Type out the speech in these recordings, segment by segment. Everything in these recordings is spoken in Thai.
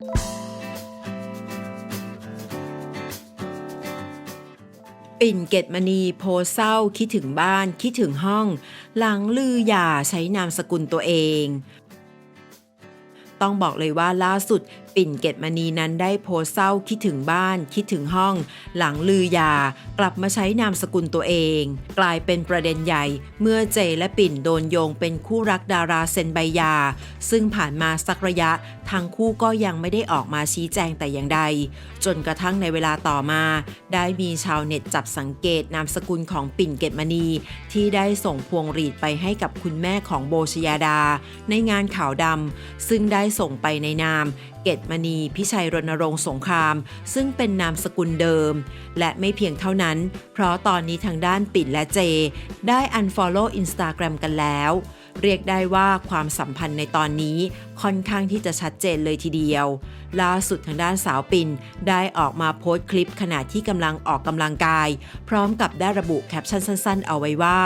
ปิ่นเกตมณีโพเศร้าคิดถึงบ้านคิดถึงห้อง หลังลือหย่าใช้นามสกุลตัวเอง ต้องบอกเลยว่าล่าสุดปิ่นเกตมณีนั้นได้โพสเศร้าคิดถึงบ้าน คิดถึงห้อง หลังลือยา กลับมาใช้นามสกุลตัวเอง กลายเป็นประเด็นใหญ่ เมื่อเจและปิ่นโดนโยงเป็นคู่รักดาราเซนใบยา ซึ่งผ่านมาสักระยะ ทั้งคู่ก็ยังไม่ได้ออกมาชี้แจงแต่อย่างใด จนกระทั่งในเวลาต่อมา ได้มีชาวเน็ตจับสังเกตนามสกุลของปิ่นเกตมณี ที่ได้ส่งพวงหรีดไปให้กับคุณแม่ของโบชยาดา ในงานข่าวดำซึ่งได้ส่งไปในนามเกตมณีพิชัยรณรงค์สงคราม ซึ่งเป็นนามสกุลเดิม และไม่เพียงเท่านั้น เพราะตอนนี้ทางด้านปิ่นและเจ ได้ unfollow Instagram กันแล้ว เรียกได้ว่าความสัมพันธ์ในตอนนี้ค่อนข้างที่จะชัดเจนเลยทีเดียว ล่าสุดทางด้านสาวปิ่นได้ออกมาโพสต์คลิปขณะที่กำลังออกกำลังกาย พร้อมกับได้ระบุแคปชั่นสั้น ๆ เอาไว้ว่า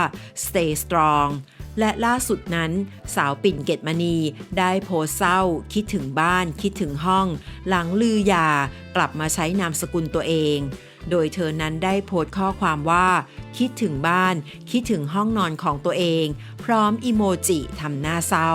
stay strong และล่าสุดนั้น สาวปิ่นเกตมณี ได้โพสเศร้า คิดถึงบ้านคิดถึงห้อง หลังลือยา กลับมาใช้นามสกุลตัวเอง โดยเธอนั้นได้โพสต์ข้อความว่า คิดถึงบ้าน คิดถึงห้องนอนของตัวเอง พร้อมอีโมจิทำหน้าเศร้า